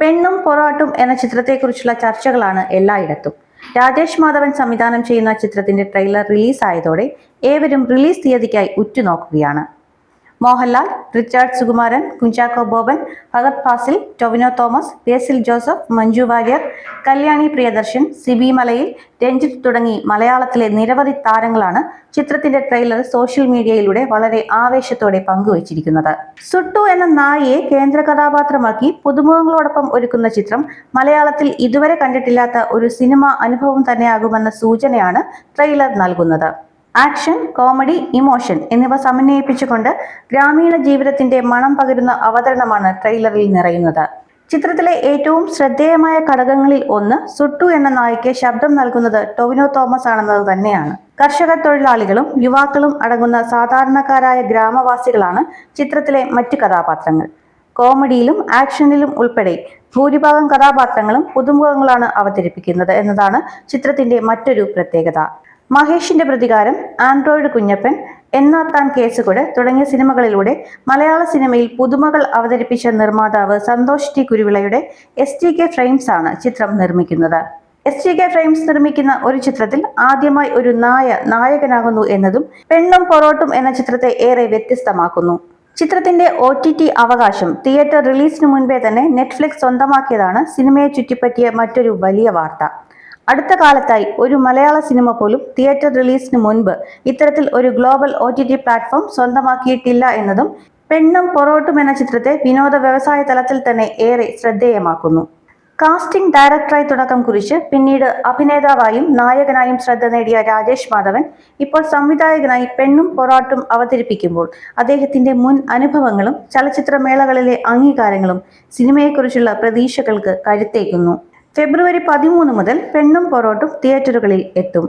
പെണ്ണും പൊറാട്ടും എന്ന ചിത്രത്തെക്കുറിച്ചുള്ള ചർച്ചകളാണ് എല്ലായിടത്തും. രാജേഷ് മാധവൻ സംവിധാനം ചെയ്യുന്ന ചിത്രത്തിന്റെ ട്രെയിലർ റിലീസായതോടെ ഏവരും റിലീസ് തീയതിക്കായി ഉറ്റുനോക്കുകയാണ്. മോഹൻലാൽ റിച്ചാർഡ് സുകുമാരൻ കുഞ്ചാക്കോ ബോബൻ ഭഗത് ഫാസിൽ ടൊവിനോ തോമസ് ബേസിൽ ജോസഫ് മഞ്ജു വാര്യർ കല്യാണി പ്രിയദർശൻ സിബി മലയിൽ രഞ്ജിത്ത് തുടങ്ങി മലയാളത്തിലെ നിരവധി താരങ്ങളാണ് ചിത്രത്തിന്റെ ട്രെയിലർ സോഷ്യൽ മീഡിയയിലൂടെ വളരെ ആവേശത്തോടെ പങ്കുവച്ചിരിക്കുന്നത്. സുട്ടു എന്ന നായിയെ കേന്ദ്ര കഥാപാത്രമാക്കി പുതുമുഖങ്ങളോടൊപ്പം ഒരുക്കുന്ന ചിത്രം മലയാളത്തിൽ ഇതുവരെ കണ്ടിട്ടില്ലാത്ത ഒരു സിനിമ അനുഭവം തന്നെയാകുമെന്ന സൂചനയാണ് ട്രെയിലർ നൽകുന്നത്. ആക്ഷൻ കോമഡി ഇമോഷൻ എന്നിവ സമന്വയിപ്പിച്ചുകൊണ്ട് ഗ്രാമീണ ജീവിതത്തിന്റെ മണം പകരുന്ന അവതരണമാണ് ട്രെയിലറിൽ നിറയുന്നത്. ചിത്രത്തിലെ ഏറ്റവും ശ്രദ്ധേയമായ ഘടകങ്ങളിൽ ഒന്ന് സുട്ടു എന്ന നായിക്ക് ശബ്ദം നൽകുന്നത് ടൊവിനോ തോമസ് ആണെന്നത് തന്നെയാണ്. കർഷക തൊഴിലാളികളും യുവാക്കളും അടങ്ങുന്ന സാധാരണക്കാരായ ഗ്രാമവാസികളാണ് ചിത്രത്തിലെ മറ്റു കഥാപാത്രങ്ങൾ. കോമഡിയിലും ആക്ഷനിലും ഉൾപ്പെടെ ഭൂരിഭാഗം കഥാപാത്രങ്ങളും പുതുമുഖങ്ങളാണ് അവതരിപ്പിക്കുന്നത് എന്നതാണ് ചിത്രത്തിന്റെ മറ്റൊരു പ്രത്യേകത. മഹേഷിന്റെ പ്രതികാരം ആൻഡ്രോയിഡ് കുഞ്ഞപ്പൻ എന്നാത്താൻ കേസുകൂടെ തുടങ്ങിയ സിനിമകളിലൂടെ മലയാള സിനിമയിൽ പുതുമകൾ അവതരിപ്പിച്ച നിർമ്മാതാവ് സന്തോഷ് ടി കുരുവിളയുടെ എസ് ടി കെ ഫ്രെയിംസ് ആണ് ചിത്രം നിർമ്മിക്കുന്നത്. എസ് ടി കെ ഫ്രെയിംസ് നിർമ്മിക്കുന്ന ഒരു ചിത്രത്തിൽ ആദ്യമായി ഒരു നായ നായകനാകുന്നു എന്നതും പെണ്ണും പൊറോട്ടും എന്ന ചിത്രത്തെ ഏറെ വ്യത്യസ്തമാക്കുന്നു. ചിത്രത്തിന്റെ ഒ ടി ടി അവകാശം തിയേറ്റർ റിലീസിന് മുൻപേ തന്നെ നെറ്റ്ഫ്ലിക്സ് സ്വന്തമാക്കിയതാണ് സിനിമയെ ചുറ്റിപ്പറ്റിയ മറ്റൊരു വലിയ വാർത്ത. അടുത്ത കാലത്തായി ഒരു മലയാള സിനിമ പോലും തിയേറ്റർ റിലീസിന് മുൻപ് ഇത്തരത്തിൽ ഒരു ഗ്ലോബൽ ഒ പ്ലാറ്റ്ഫോം സ്വന്തമാക്കിയിട്ടില്ല എന്നതും പെണ്ണും പൊറോട്ടും എന്ന ചിത്രത്തെ വിനോദ വ്യവസായ തലത്തിൽ തന്നെ ഏറെ ശ്രദ്ധേയമാക്കുന്നു. കാസ്റ്റിംഗ് ഡയറക്ടറായി തുടക്കം കുറിച്ച് പിന്നീട് അഭിനേതാവായും നായകനായും ശ്രദ്ധ നേടിയ രാജേഷ് മാധവൻ ഇപ്പോൾ സംവിധായകനായി പെണ്ണും പൊറാട്ടും അവതരിപ്പിക്കുമ്പോൾ അദ്ദേഹത്തിന്റെ മുൻ അനുഭവങ്ങളും ചലച്ചിത്രമേളകളിലെ അംഗീകാരങ്ങളും സിനിമയെക്കുറിച്ചുള്ള പ്രതീക്ഷകൾക്ക് കരുത്തേക്കുന്നു ഫെബ്രുവരി പതിമൂന്ന് മുതൽ പെണ്ണും പൊറോട്ടും തിയേറ്ററുകളിൽ എത്തും.